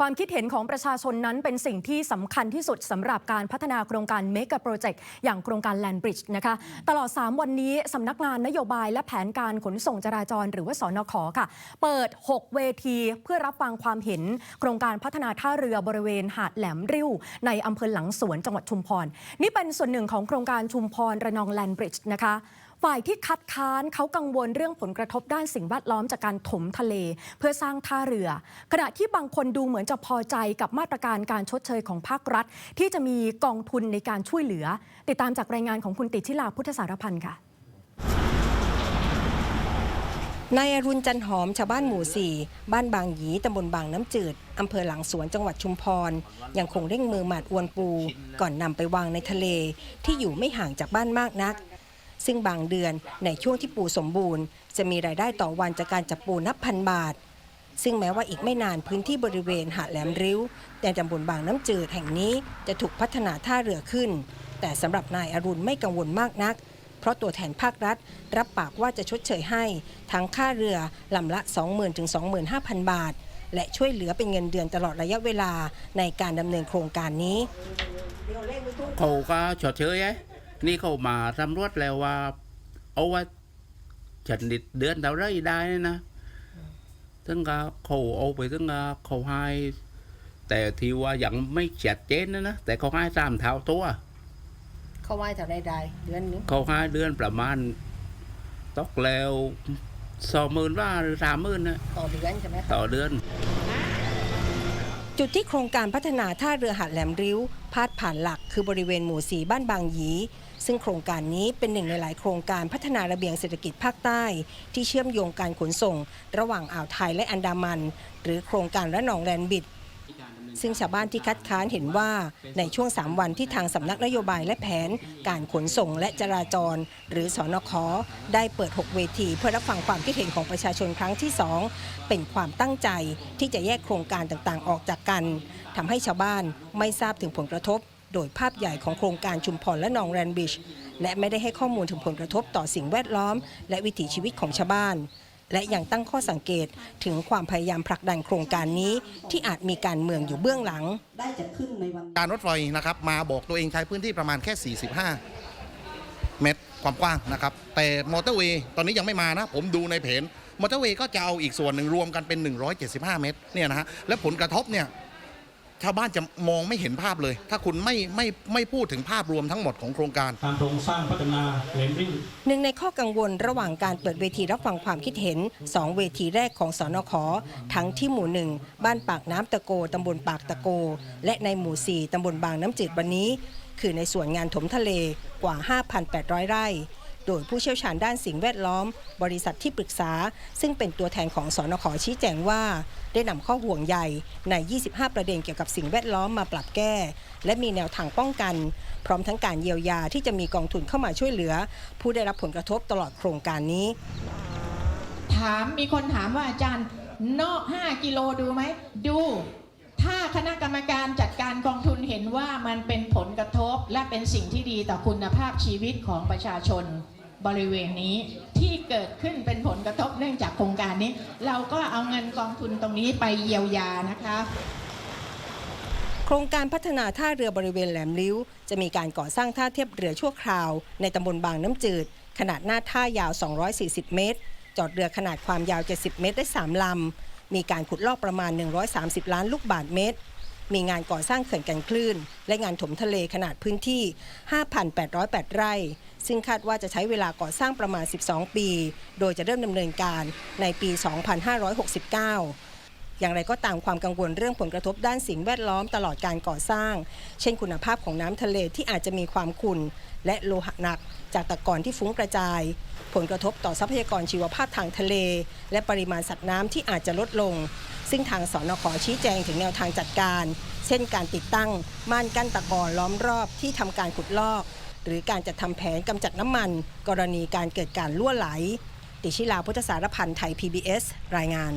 ความคิดเห็นของประชาชนนั้นเป็นสิ่งที่สำคัญที่สุดสำหรับการพัฒนาโครงการ m e g a Project อย่างโครงการ Land Bridge นะคะ ตลอด 3 วันนี้สำนักงานนโยบายและแผนการขนส่งจราจร หรือว่าสอนขค่ะ เปิด 6 เวทีเพื่อรับฟังความเห็น โครงการพัฒนาท่าเรือบริเวณหาดแหลมริ้ว ในอำเภอหลังสวนจังหวัดชุมพร นี่เป็นส่วนหนึ่งของโครงการชุมพรระนอง Land Bridge นะคะ ฝ่ายที่คัดค้านเขากังวลเรื่องผลกระทบด้านสิ่งแวดล้อมจากการถมทะเล เพื่อสร้างท่าเรือ ขณะที่บางคนดูเหมือนจะพอใจกับมาตรการการชดเชยของภาครัฐ ที่จะมีกองทุนในการช่วยเหลือ ติดตามจากรายงานของคุณติชิลาพุทธสารพันธ์ค่ะนายอรุณจันหอมชาวบ้านหมู่4บ้านบางหยีตำบลบางน้ำจืดอำเภอหลังสวนจังหวัดชุมพร ยังคงเร่งมือหมาดอวนปู ก่อนนำไปวางในทะเล ที่อยู่ไม่ห่างจากบ้านมากนัก ซึ่งบางเดือนในช่วงที่ปูสมบูรณ์ จะมีรายได้ต่อวันจากการจับปูนับพันบาท ซึ่งแม้ว่าอีกไม่นานพื้นที่บริเวณหาดแหลมริ้วในตำบลบางน้ำจืดแห่งนี้จะถูกพัฒนาท่าเรือขึ้น แต่สำหรับนายอรุณไม่กังวลมากนัก เพราะตัวแทนภาครัฐ รับปากว่าจะชดเชยให้ ทั้งค่าเรือลำละ 20,000ถึง25,000 บาท และช่วยเหลือเป็นเงินเดือนตลอดระยะเวลาในการดำเนินโครงการนี้เขาก็ชดเชยไอ้ นี่เขามาสำรวจแล้วว่า เอาว่าฉันนิดเดือนเท่าไรได้นะซึ่งก็เขาเอาไปซึ่งก็เขาให้แต่ที่ว่ายังไม่ชัดเจนนะนะแต่เขาให้สามเท่าตัว เขาว่าจะได้ได้เดือนนึงเขาให้เดือนประมาณตกแล้วสองหมื่นว่าหรือสามหมื่นนะต่อเดือนใช่ไหมต่อเดือน จุดที่โครงการพัฒนาท่าเรือหาดแหลมริ้ว พาดผ่านหลักคือบริเวณหมู่สีบ้านบางหยี ซึ่งโครงการนี้เป็นหนึ่งในหลายโครงการพัฒนาระเบียงเศรษฐกิจภาคใต้ ที่เชื่อมโยงการขนส่ง ระหว่างอ่าวไทยและอันดามัน หรือโครงการระนองแลนบิดซึ่งชาวบ้านที่คัดค้านเห็นว่าในช่วง 3 วันที่ทางสำนักนโยบายและแผน การขนส่งและจราจร หรือสอนคได้เปิด 6 เวที เพื่อรับฟังความคิดเห็นของประชาชนครั้งที่ 2 เป็นความตั้งใจที่จะแยกโครงการต่างๆ ออกจากกันทำให้ชาวบ้านไม่ทราบถึงผลกระทบ โดยภาพใหญ่ของโครงการชุมพรและนองแรนบิช และไม่ได้ให้ข้อมูลถึงผลกระทบต่อสิ่งแวดล้อม และวิถีชีวิตของชาวบ้าน และยังตั้งข้อสังเกตถึงความพยายามผลักดันโครงการนี้ที่อาจมีการเมืองอยู่เบื้องหลัง ได้จะขึ้นในวันการรถไฟนะครับมาบอกตัวเองใช้พื้นที่ประมาณแค่ 45 เมตรความกว้างนะครับ แต่มอเตอร์เวย์ตอนนี้ยังไม่มานะ ผมดูในเพจมอเตอร์เวย์ก็จะเอาอีกส่วนหนึ่งรวมกันเป็น 175 เมตรเนี่ยนะฮะและผลกระทบเนี่ย ชาวบ้านจะมองไม่เห็นภาพเลย ถ้าคุณไม่ไม่ไม่พูดถึงภาพรวมทั้งหมดของโครงการทางโครงสร้างพัฒนาแหลมริ้วหนึ่งในข้อกังวลระหว่างการเปิดเวทีรับฟังความคิดเห็น 2 เวทีแรกของสอนขทั้งที่หมู่หนึ่งบ้านปากน้ำตะโกตำบลปากตะโก และในหมู่ 4ตำบลบางน้ำจืดวันนี้ คือในส่วนงานถมทะเลกว่า 5,800 ไร่ โดยผู้เชี่ยวชาญด้านสิ่งแวดล้อม บริษัทที่ปรึกษา ซึ่งเป็นตัวแทนของสอนขชี้แจงว่า ได้นำข้อห่วงใยใน 25 ประเด็นเกี่ยวกับสิ่งแวดล้อมมาปรับแก้ และมีแนวทางป้องกัน พร้อมทั้งการเยียวยาที่จะมีกองทุนเข้ามาช่วยเหลือ ผู้ได้รับผลกระทบตลอดโครงการนี้ ถามมีคนถามว่าอาจารย์นอก 5 กิโลดูไหมดูถ้าคณะกรรมการจัดการกองทุนเห็นว่ามันเป็นผลกระทบ และเป็นสิ่งที่ดีต่อคุณภาพชีวิตของประชาชน บริเวณนี้ที่เกิดขึ้นเป็นผลกระทบเนื่องจากโครงการนี้ เราก็เอาเงินกองทุนตรงนี้ไปเยียวยานะคะโครงการพัฒนาท่าเรือบริเวณแหลมลิ้ว จะมีการก่อสร้างท่าเทียบเรือชั่วคราว ในตำบลบางน้ำจืด ขนาดหน้าท่ายาว 240 เมตร จอดเรือขนาดความยาว 70 เมตรได้ 3 ลำ มีการขุดลอกประมาณ 130 ล้านลูกบาศก์เมตร มีงานก่อสร้างเขื่อนกันคลื่น และงานถมทะเลขนาดพื้นที่ 5,808 ไร่ ซึ่งคาดว่าจะใช้เวลาก่อสร้างประมาณ 12 ปี โดยจะเริ่มดำเนินการในปี 2569 อย่างไรก็ตามความกังวลเรื่องผลกระทบด้านสิ่งแวดล้อมตลอดการก่อสร้าง เช่นคุณภาพของน้ำทะเลที่อาจจะมีความขุ่นและโลหะหนัก จากตะกอนที่ฟุ้งกระจาย ผลกระทบต่อทรัพยากรชีวภาพทางทะเล และปริมาณสัตว์น้ำที่อาจจะลดลง ซึ่งทางสอนขอชี้แจงถึงแนวทางจัดการ เช่นการติดตั้ง ม่านกั้นตะกอนล้อมรอบที่ทำการขุดลอก หรือการจัดทำแผนกำจัดน้ำมัน กรณีการเกิดการล่วไหล ติชิลาพุทธสารพันธ์ไทย PBS รายงาน